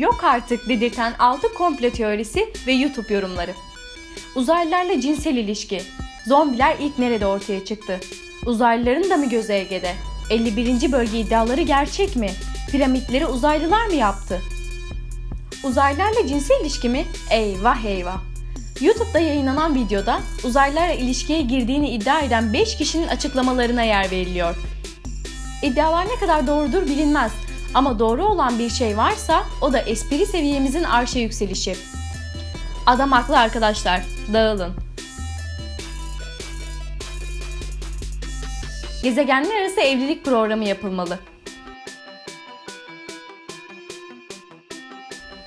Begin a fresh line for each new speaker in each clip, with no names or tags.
Yok artık dedirten 6 komplo teorisi ve YouTube yorumları. Uzaylılarla cinsel ilişki. Zombiler ilk nerede ortaya çıktı? Uzaylıların da mı gözü Ege'de? 51. bölge iddiaları gerçek mi? Piramitleri uzaylılar mı yaptı? Uzaylılarla cinsel ilişki mi? Eyvah eyvah. YouTube'da yayınlanan videoda uzaylılarla ilişkiye girdiğini iddia eden 5 kişinin açıklamalarına yer veriliyor. İddialar ne kadar doğrudur bilinmez ama doğru olan bir şey varsa o da espri seviyemizin arşa yükselişi. Adam haklı arkadaşlar, dağılın. Gezegenler arası evlilik programı yapılmalı.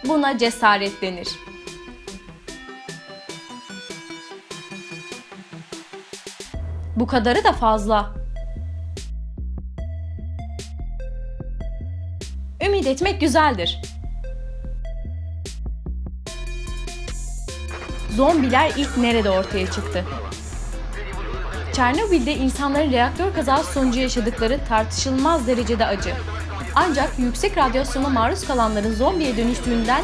Buna cesaret denir. Bu kadarı da fazla. Ümit etmek güzeldir. Zombiler ilk nerede ortaya çıktı? Çernobil'de insanların reaktör kazası sonucu yaşadıkları tartışılmaz derecede acı. Ancak yüksek radyasyona maruz kalanların zombiye dönüştüğünden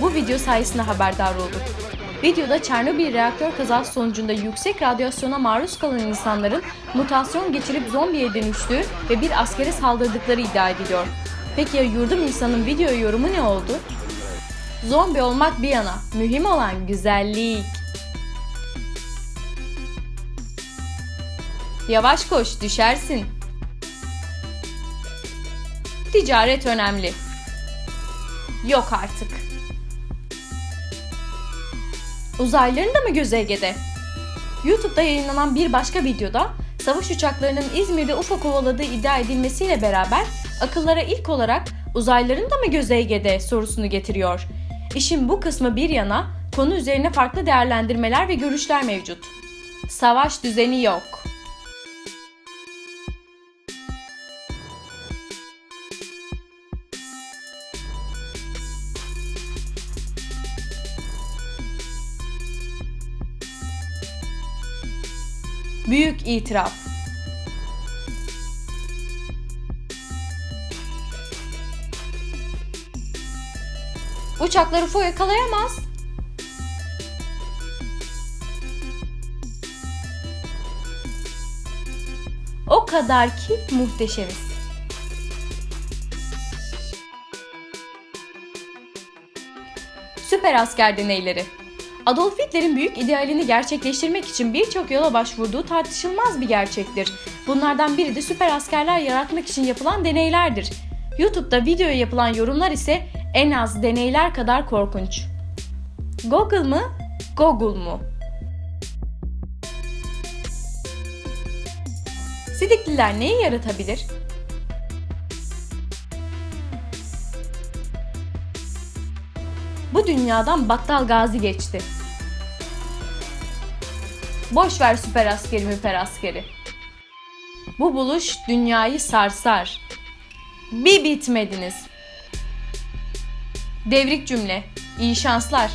bu video sayesinde haberdar olduk. Videoda Çernobil reaktör kazası sonucunda yüksek radyasyona maruz kalan insanların mutasyon geçirip zombiye dönüştüğü ve bir askere saldırdıkları iddia ediliyor. Peki ya yurdum insanın video yorumu ne oldu? Zombi olmak bir yana, mühim olan güzellik. Yavaş koş, düşersin. Ticaret önemli. Yok artık. Uzaylıların da mı göz Ege'de? YouTube'da yayınlanan bir başka videoda savaş uçaklarının İzmir'de UFO kovaladığı iddia edilmesiyle beraber akıllara ilk olarak uzaylıların da mı göz Ege'de sorusunu getiriyor. İşin bu kısmı bir yana konu üzerine farklı değerlendirmeler ve görüşler mevcut. Savaş düzeni yok. Büyük itiraf. Uçakları UFO yakalayamaz. O kadar ki muhteşemiz. Süper asker deneyleri. Adolf Hitler'in büyük idealini gerçekleştirmek için birçok yola başvurduğu tartışılmaz bir gerçektir. Bunlardan biri de süper askerler yaratmak için yapılan deneylerdir. YouTube'da videoya yapılan yorumlar ise en az deneyler kadar korkunç. Google mı? Google mu? Sidikliler neyi yaratabilir? Bu dünyadan Battal Gazi geçti. Boş ver süper askeri müper askeri. Bu buluş dünyayı sarsar. Bir bitmediniz. Devrik cümle. İyi şanslar.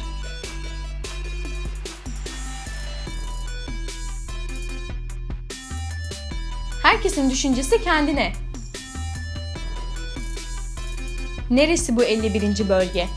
Herkesin düşüncesi kendine. Neresi bu 51. bölge?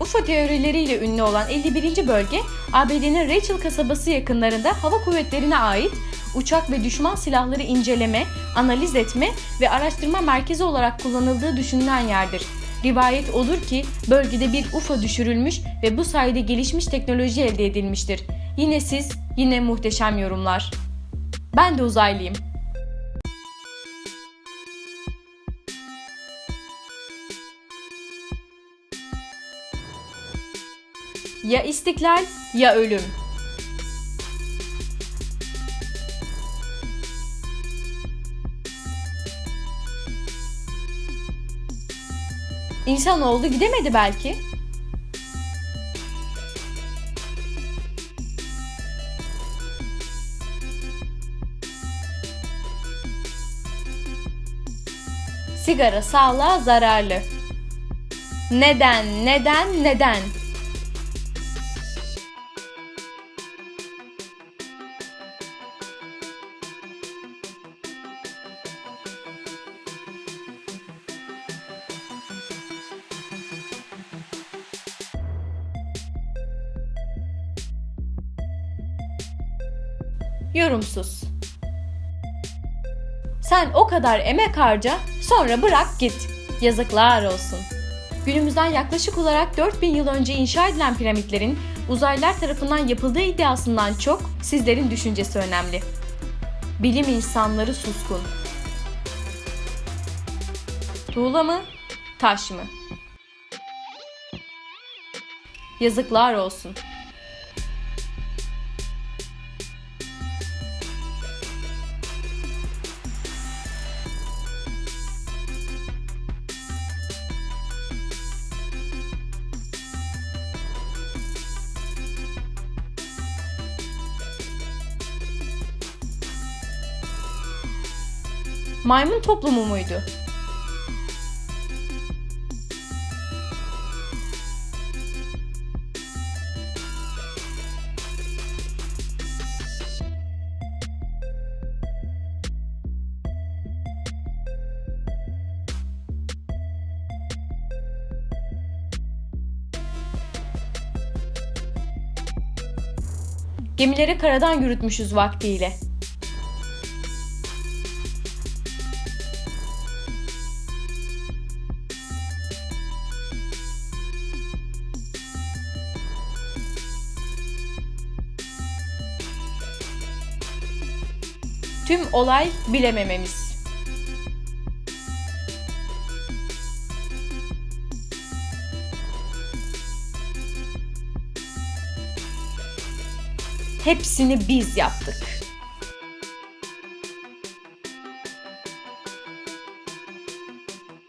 UFO teorileriyle ünlü olan 51. bölge, ABD'nin Rachel kasabası yakınlarında hava kuvvetlerine ait uçak ve düşman silahları inceleme, analiz etme ve araştırma merkezi olarak kullanıldığı düşünülen yerdir. Rivayet olur ki bölgede bir UFO düşürülmüş ve bu sayede gelişmiş teknoloji elde edilmiştir. Yine siz, yine muhteşem yorumlar. Ben de uzaylıyım. Ya istiklal ya ölüm. İnsanoğlu gidemedi belki. Sigara sağlığa zararlı. Neden, neden, neden? Yorumsuz. Sen o kadar emek harca, sonra bırak git. Yazıklar olsun. Günümüzden yaklaşık olarak 4000 yıl önce inşa edilen piramitlerin uzaylılar tarafından yapıldığı iddiasından çok sizlerin düşüncesi önemli. Bilim insanları suskun. Tuğla mı, taş mı? Yazıklar olsun. Maymun toplumu muydu? Gemileri karadan yürütmüşüz vaktiyle. Tüm olay bilemememiz. Hepsini biz yaptık.